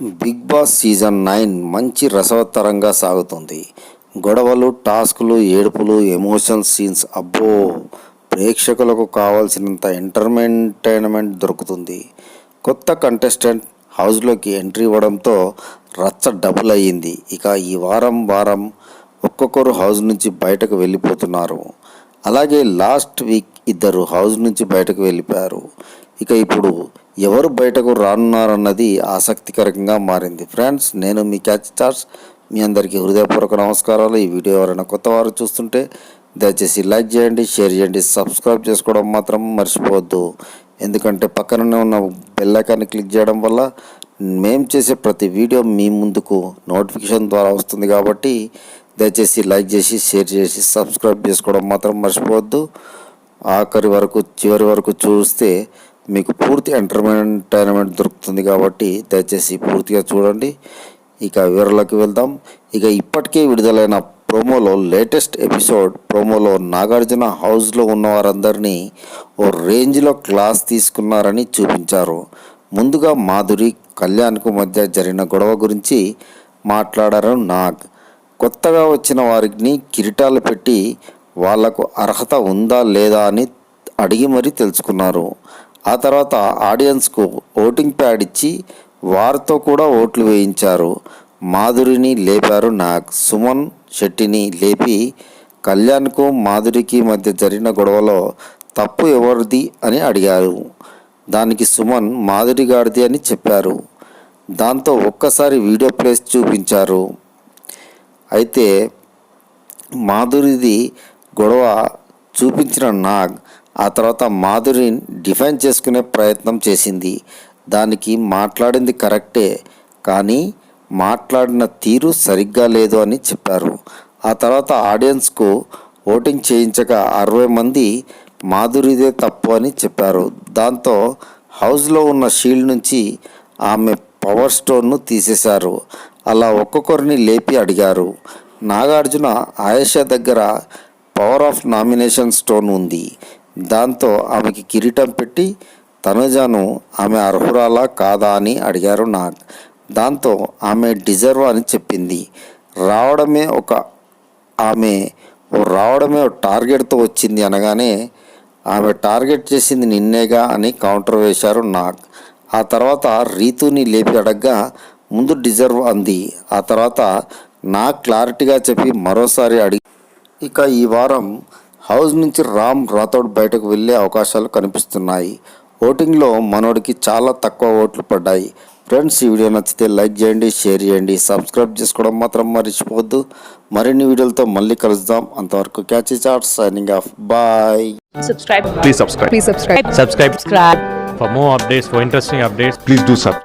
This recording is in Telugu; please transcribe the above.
బిగ్ బాస్ సీజన్ నైన్ మంచి రసవత్తరంగా సాగుతుంది. గొడవలు టాస్కులు ఏడుపులు ఎమోషనల్ సీన్స్ అబ్బో! ప్రేక్షకులకు కావాల్సినంత ఎంటర్టైన్మెంట్ దొరుకుతుంది. కొత్త కంటెస్టెంట్ హౌస్లోకి ఎంట్రీ ఇవ్వడంతో రచ్చ డబుల్ అయ్యింది. ఇక ఈ వారం వారం ఒక్కొక్కరు హౌస్ నుంచి బయటకు వెళ్ళిపోతున్నారు. అలాగే లాస్ట్ వీక్ ఇద్దరు హౌస్ నుంచి బయటకు వెళ్ళిపోయారు. ఇక ఇప్పుడు ఎవరు బయటకు రానున్నారన్నది ఆసక్తికరంగా మారింది. ఫ్రెండ్స్ నేను మీ క్యాచ్ స్టార్స్ మీ అందరికీ హృదయపూర్వక నమస్కారాలు. ఈ వీడియో ఎవరైనా కొత్త వారు చూస్తుంటే దయచేసి లైక్ చేయండి షేర్ చేయండి సబ్స్క్రైబ్ చేసుకోవడం మాత్రం మర్చిపోవద్దు. ఎందుకంటే పక్కననే ఉన్న బెల్లైకాన్ని క్లిక్ చేయడం వల్ల మేము చేసే ప్రతి వీడియో మీ ముందుకు నోటిఫికేషన్ ద్వారా వస్తుంది కాబట్టి దయచేసి లైక్ చేసి షేర్ చేసి సబ్స్క్రైబ్ చేసుకోవడం మాత్రం మర్చిపోవద్దు. ఆఖరి వరకు చివరి వరకు చూస్తే మీకు పూర్తి ఎంటర్టైన్మెంట్ దొరుకుతుంది కాబట్టి దయచేసి పూర్తిగా చూడండి. ఇక వివరాలకు వెళ్దాం. ఇక ఇప్పటికే విడుదలైన ప్రోమోలో లేటెస్ట్ ఎపిసోడ్ ప్రోమోలో నాగార్జున హౌస్లో ఉన్న వారందరినీ ఓ రేంజ్లో క్లాస్ తీసుకున్నారని చూపించారు. ముందుగా మాధురి కళ్యాణ్కు మధ్య జరిగిన గొడవ గురించి మాట్లాడారు నాగ్. కొత్తగా వచ్చిన వారిని కిరీటాలు పెట్టి వాళ్ళకు అర్హత ఉందా లేదా అని అడిగి మరీ తెలుసుకున్నారు. ఆ తర్వాత ఆడియన్స్కు ఓటింగ్ ప్యాడ్ ఇచ్చి వారితో కూడా ఓట్లు వేయించారు. మాధురిని లేపారు నాగ్. సుమన్ శెట్టిని లేపి కళ్యాణ్కు మాధురికి మధ్య జరిగిన గొడవలో తప్పు ఎవరిది అని అడిగారు. దానికి సుమన్ మాధురి గారిది అని చెప్పారు. దాంతో ఒక్కసారి వీడియో ప్లేస్ చూపించారు. అయితే మాధురిది గొడవ చూపించిన నాగ్ ఆ తర్వాత మాధురిని డిఫైన్ చేసుకునే ప్రయత్నం చేసింది. దానికి మాట్లాడింది కరెక్టే కానీ మాట్లాడిన తీరు సరిగ్గా లేదు అని చెప్పారు. ఆ తర్వాత ఆడియన్స్కు ఓటింగ్ చేయించగా అరవై మంది మాధురిదే తప్పు అని చెప్పారు. దాంతో హౌస్లో ఉన్న షీల్డ్ నుంచి ఆమె పవర్ స్టోన్ను తీసేశారు. అలా ఒక్కొక్కరిని లేపి అడిగారు. నాగార్జున ఆయేషా దగ్గర పవర్ ఆఫ్ నామినేషన్ స్టోన్ ఉంది. దాంతో ఆమెకి కిరీటం పెట్టి తనుజాను ఆమె అర్హురాలా కాదా అని అడిగారు నాగ్. దాంతో ఆమె డిజర్వ్ అని చెప్పింది. రావడమే ఒక ఆమె రావడమే టార్గెట్తో వచ్చింది అనగానే ఆమె టార్గెట్ చేసింది నిన్నేగా అని కౌంటర్ వేశారు నాగ్. ఆ తర్వాత రీతుని లేపి అడగ్గా ముందు డిజర్వ్ అంది. ఆ తర్వాత నా క్లారిటీగా చెప్పి మరోసారి అడిగి ఇక ఈ వారం హౌస్ నుంచి రామ్ రాథోడ్ బయటకు వెళ్ళే అవకాశాలు కనిపిస్తున్నాయి. ఓటింగ్లో మనోడికి చాలా తక్కువ ఓట్లు పడ్డాయి. ఫ్రెండ్స్ ఈ వీడియో నచ్చితే లైక్ చేయండి షేర్ చేయండి సబ్స్క్రైబ్ చేసుకోవడం మాత్రం మర్చిపోవద్దు. మరిన్ని వీడియోలతో మళ్ళీ కలుద్దాం. అంతవరకు catch chat signing off. Bye. Subscribe. Please subscribe. please subscribe. Subscribe. Subscribe. For more updates, for interesting updates. please do sub